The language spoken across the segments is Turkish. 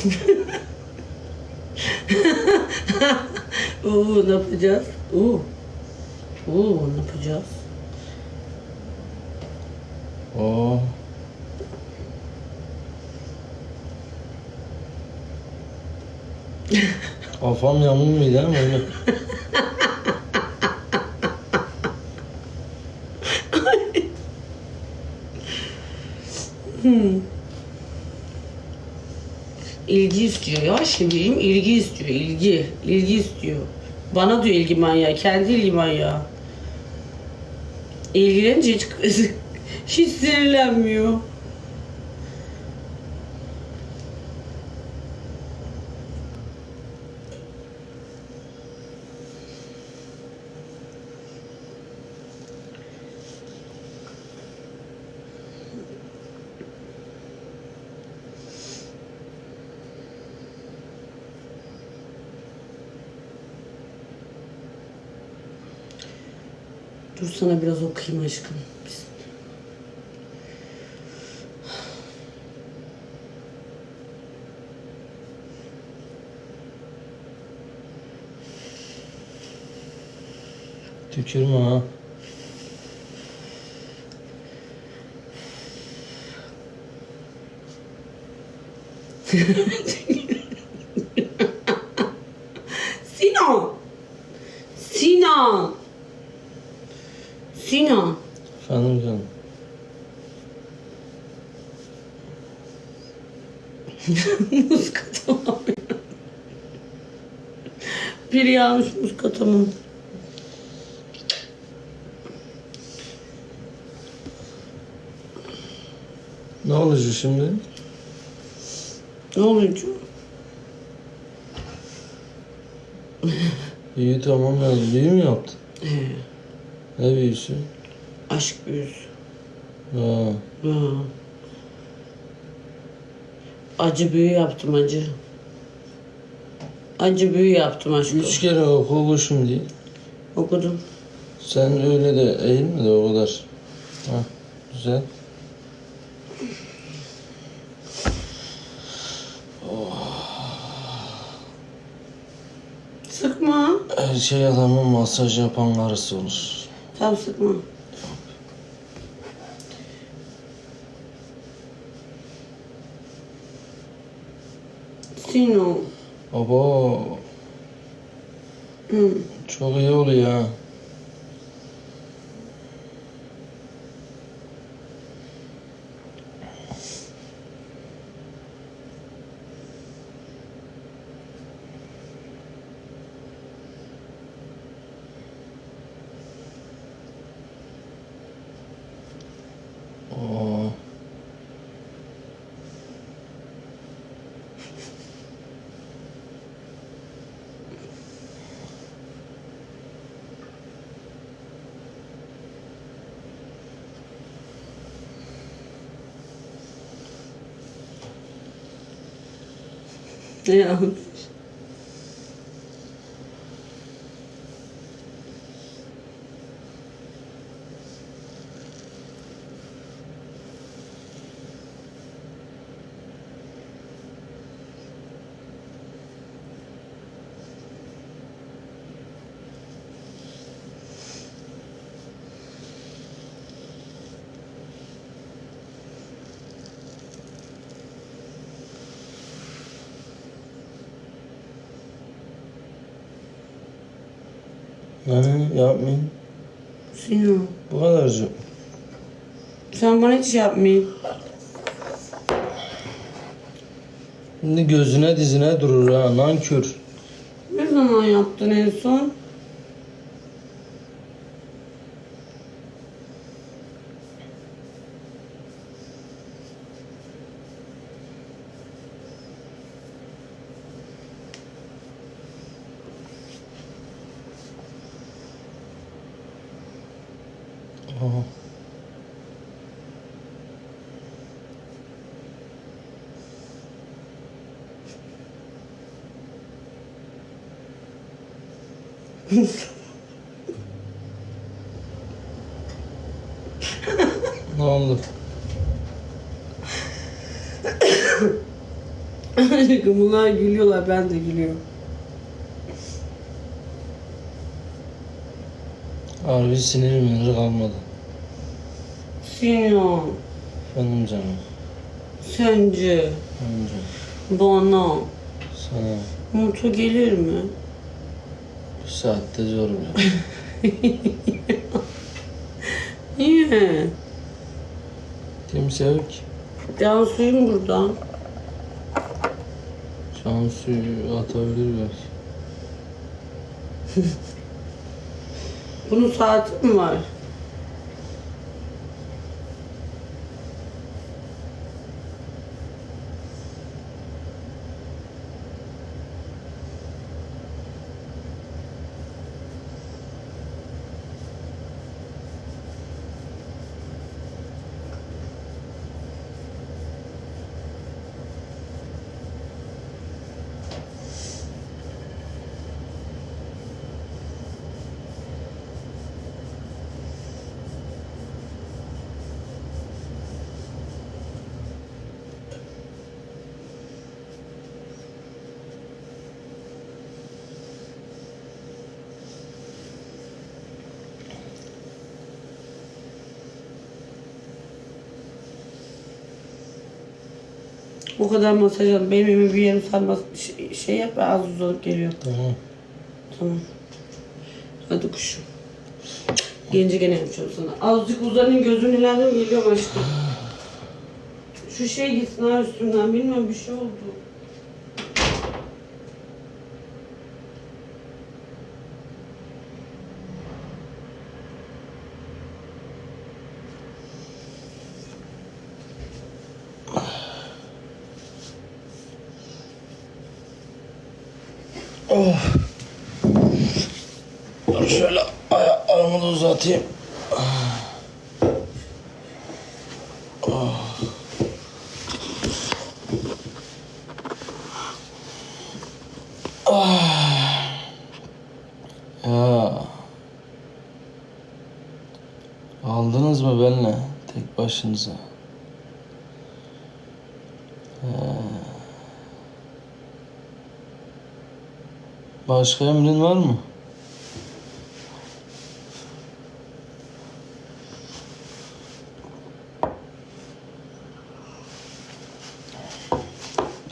Oo ne yapacağız? Oo. Oo ne yapacağız? Oo. Kafam yamulmuyor ama öyle. İlgi istiyor ya şebeğim ilgi istiyor ilgi. ilgi istiyor. Bana diyor ilgi manyağı. Kendi ilgi manyağı. İlgilenince hiç, hiç sinirlenmiyor. Dur sana biraz okuyayım aşkım. Tükürme ha. Sinan! Sinan! Sinan! Efendim canım. Muskata Biri yağmış muskatamın. Ne olacak şimdi? Ne cu? İyi tamam ya. Büyü mü yaptın? He, Ne büyüsü? aşk büyüsü. Ha. Ha. Acı büyü yaptım acı. Acı büyü yaptım aşkım. Üç kere oku şimdi. Okudum. Sen öyle de eğilme de o kadar. Ha. Güzel. Sıkma. Her şey adamın masaj yapan karısı olur. Tamam sıkma. Sino. Hı. çok iyi oluyor ha. Oo. Ne Ne yapmayın. Sino. Bu kadarcık. Sen bana hiç şey yapmayın. Şimdi gözüne dizine durur ha nankör. Ne zaman yaptın en son? ne oldu? Bunlar gülüyorlar ben de gülüyorum. Harbi sinir minir kalmadı. Sinan, Efendim canım. sence Efendim canım. bana Sana mutlu gelir mi? Bu saatte zor ya. Niye? Kimse yok ki. Cansu'yum burada. Cansu'yu atabilir belki. Bunun saati mi var? O kadar masaj al. Benim evime bir yarım saat mas- şey, şey yap ben az uzanıp geliyorum. Tamam. Tamam. Hadi kuşum. Gelince gene yapacağım sana. Azıcık uzanayım gözün ileride geliyorum aşkım. Şu şey gitsin ha üstümden. Bilmiyorum bir şey oldu. Şöyle ayaklarımı da uzatayım. Oh. Ah. Ya. Aldınız mı benimle tek başınıza? Başka emrin var mı?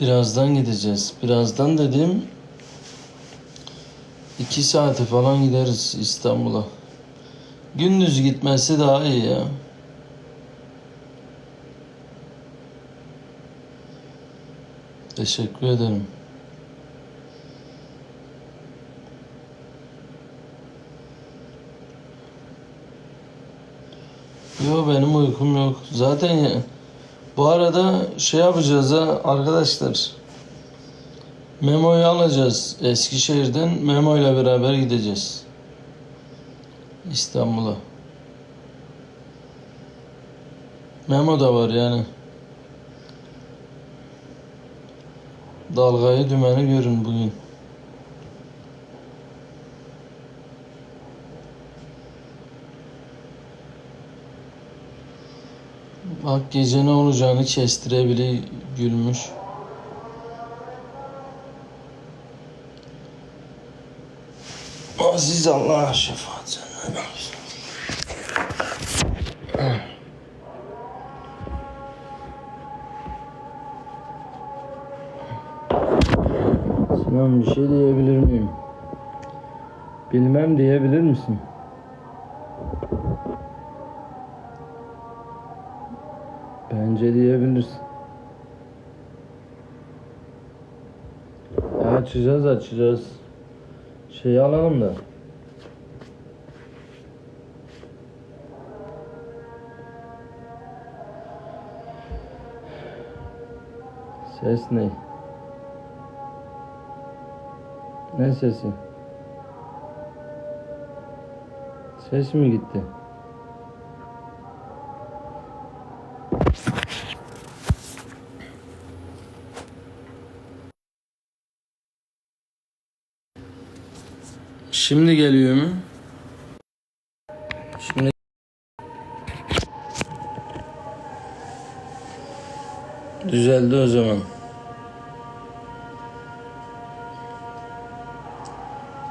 Birazdan gideceğiz. Birazdan dediğim iki saate falan gideriz İstanbul'a. Gündüz gitmesi daha iyi ya. Teşekkür ederim. Yok benim uykum yok. Zaten ya, bu arada şey yapacağız ha arkadaşlar. Memo'yu alacağız Eskişehir'den. Memo ile beraber gideceğiz. İstanbul'a. Memo da var yani. Dalgayı dümeni görün bugün. Bak gece ne olacağını kestirebile gülmüş. Aziz Allah şefaat. Sinan bir şey diyebilir miyim? Bilmem diyebilir misin? Ya açacağız açacağız. Şeyi alalım da. Ses ne? Ne sesi? Ses mi gitti? Şimdi geliyor mu? Şimdi Düzeldi o zaman.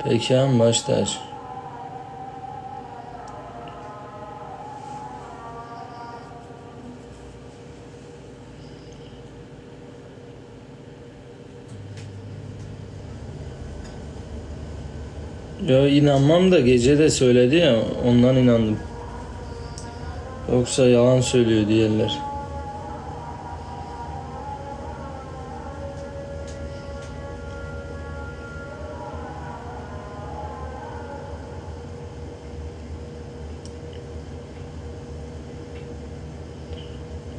Peki başlar. Ya inanmam da gece de söyledi ya ondan inandım. Yoksa yalan söylüyor diğerler.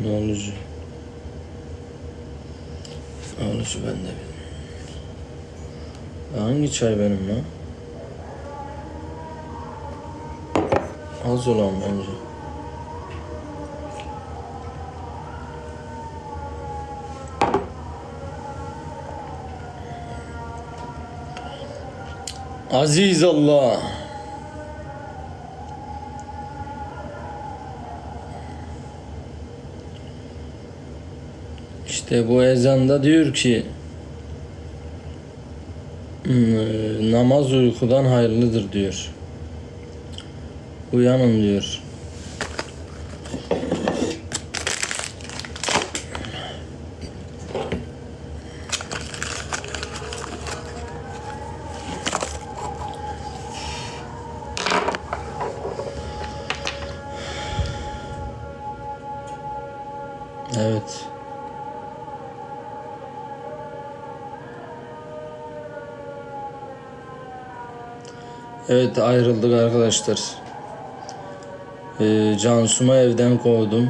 Ne olucu? Ne olucu ben de bilmiyorum. Hangi çay benim lan? Az olan bence. Aziz Allah. İşte bu ezanda diyor ki "Hmm, namaz uykudan hayırlıdır diyor. Uyanın diyor. Evet. Evet ayrıldık arkadaşlar. Ee, Cansu'mu evden kovdum.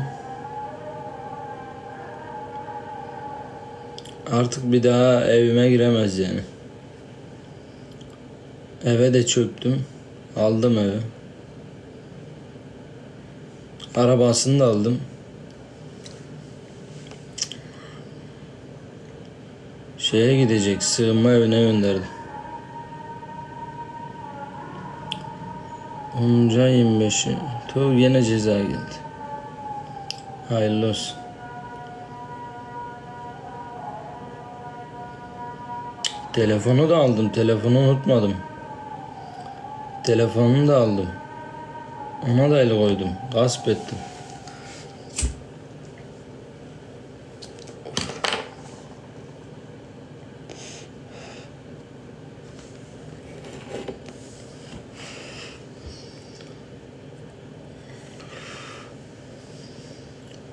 Artık bir daha evime giremez yani. Eve de çöktüm. Aldım evi. Arabasını da aldım. Şeye gidecek, sığınma evine gönderdim. 10. ay 25'i. Tuh yine ceza geldi. Hayırlı olsun. Telefonu da aldım. Telefonu unutmadım. Telefonunu da aldım. Ona da el koydum. Gasp ettim.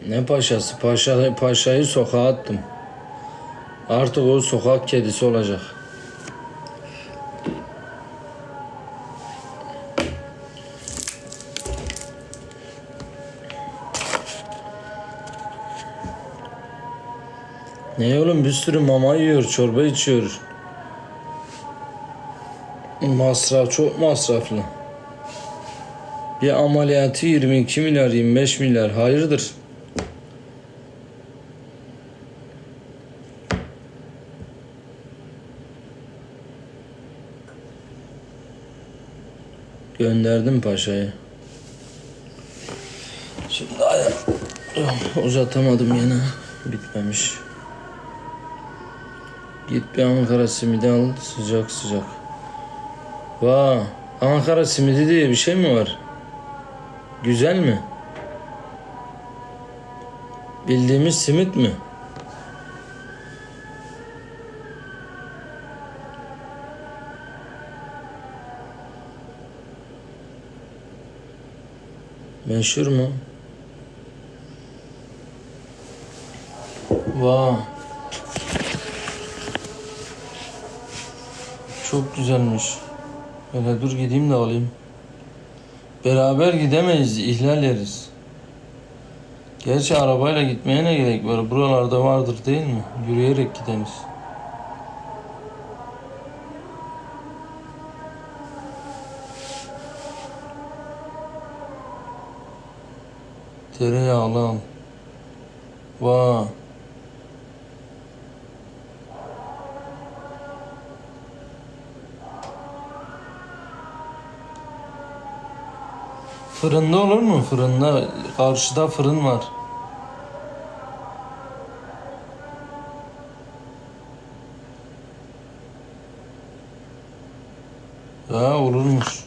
Ne paşası? Paşa, paşayı sokağa attım. Artık o sokak kedisi olacak. Ne oğlum bir sürü mama yiyor, çorba içiyor. Masraf çok masraflı. Bir ameliyatı 22 milyar, 25 milyar. Hayırdır? Gönderdim paşayı. Şimdi aya uzatamadım yine. Bitmemiş. Git bir Ankara simidi al sıcak sıcak. Vaa Ankara simidi diye bir şey mi var? Güzel mi? Bildiğimiz simit mi? Meşhur mu? Vay. Çok güzelmiş. Hele dur gideyim de alayım. Beraber gidemeyiz, ihlal yeriz. Gerçi arabayla gitmeye ne gerek var? Buralarda vardır değil mi? Yürüyerek gideriz. Tereyağlı al. Vay. Fırında olur mu? Fırında. Karşıda fırın var. Ya olurmuş.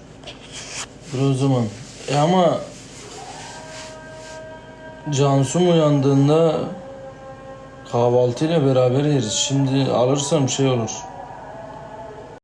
Dur o zaman. E ama Cansu'm uyandığında kahvaltıyla beraber yeriz. Şimdi alırsam şey olur.